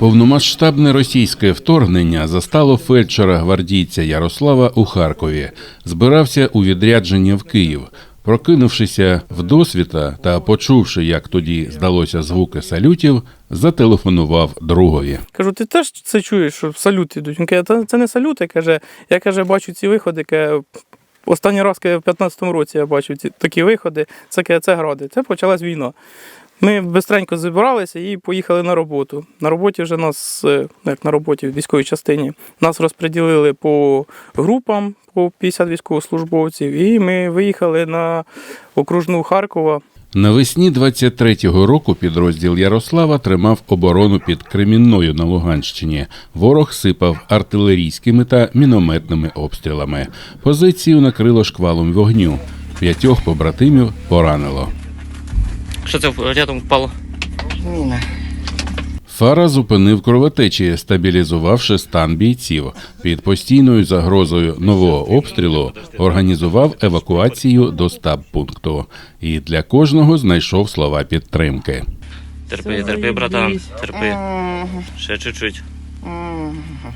Повномасштабне російське вторгнення застало фельдшера гвардійця Ярослава у Харкові. Збирався у відрядження в Київ. Прокинувшися в досвіта та почувши, як тоді здалося звуки салютів, зателефонував другові. Кажу, ти теж це чуєш, що салют ідуть? Він каже, це не салюти. Каже, я каже, бачу ці виходи. Каже, останній раз в 15-му році я бачив ці такі виходи. Це каже, це гради. Це почалась війна. Ми бистренько зібралися і поїхали на роботу. На роботі вже нас, е, як на роботі в військовій частині, нас розподілили по групам по 50 військовослужбовців, і ми виїхали на окружну Харкова. Навесні 23-го року підрозділ Ярослава тримав оборону під Кремінною на Луганщині. Ворог сипав артилерійськими та мінометними обстрілами. Позицію накрило шквалом вогню. П'ятьох побратимів поранило. Що це рядом впало? Міна. Фара зупинив кровотечі, стабілізувавши стан бійців. Під постійною загрозою нового обстрілу організував евакуацію до стаб-пункту. І для кожного знайшов слова підтримки. Терпи, терпи, братан, терпи. Ще чуть-чуть.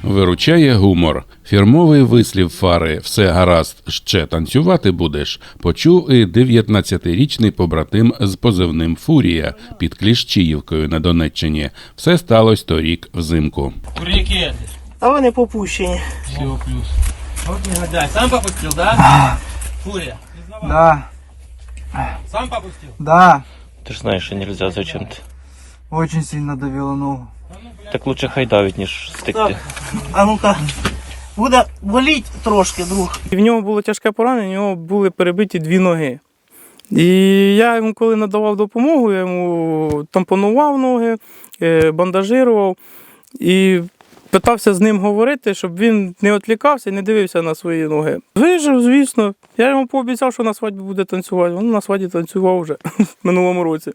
Виручає гумор. Фірмовий вислів фари Все гаразд, ще танцювати будеш. Почув і 19-річний побратим з позивним Фурія під Кліщіївкою на Донеччині. Все сталося торік взимку. Курики, А вони попущені. все плюс. Вот негодяй. Сам попустил, да? Фурия. Да, Сам попустил? да, Ти ж знаєш, що нельзя зачем ти. Очень сильно давило ногу. Так лучше хай давить, ніж стикти. А ну-ка. Буде боліть трошки, друг. І в нього було тяжке поранення, в нього були перебиті дві ноги. І я йому, коли надавав допомогу, я йому тампонував ноги, е, бандажирував і питався з ним говорити, щоб він не відлікався і не дивився на свої ноги. Вижив, звісно. Я йому пообіцяв, що на свадьбі буде танцювати. Він на свадьбі танцював вже в минулому році.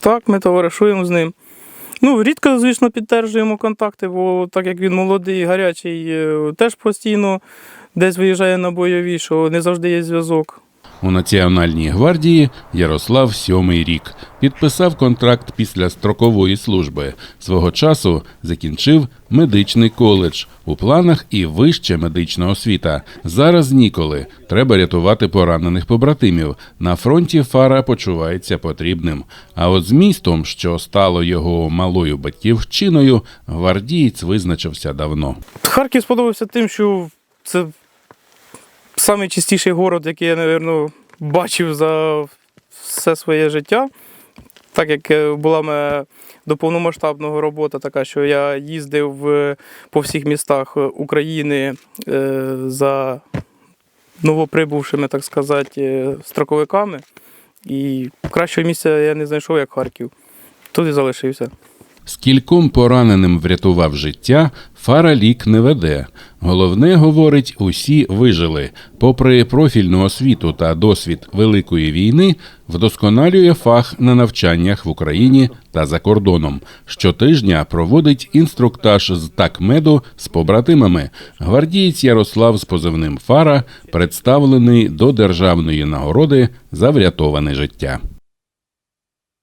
Так, ми товаришуємо з ним. Ну, рідко, звісно, підтримуємо контакти, бо так як він молодий, гарячий, е, теж постійно десь виїжджає на бойові, що не завжди є зв'язок. У Національній гвардії Ярослав сьомий рік підписав контракт після строкової служби. Свого часу закінчив медичний коледж. У планах і вища медична освіта. Зараз ніколи. Треба рятувати поранених побратимів. На фронті Фара почувається потрібним. А от з містом, що стало його малою батьківщиною, гвардієць визначився давно. Харків сподобався тим, що це найчистіший город, який я, мабуть, бачив за все своє життя. Так як е, була моя до повномасштабного робота така, що я їздив е, по всіх містах України е, за новоприбувшими, так сказати, строковиками. І кращого місця я не знайшов, як Харків. Тут і залишився. Скільком пораненим врятував життя, фара лік не веде. Головне, говорить, усі вижили. Попри профільну освіту та досвід Великої війни, вдосконалює фах на навчаннях в Україні та за кордоном. Щотижня проводить інструктаж з такмеду з побратимами. Гвардієць Ярослав з позивним Фара представлений до державної нагороди за врятоване життя.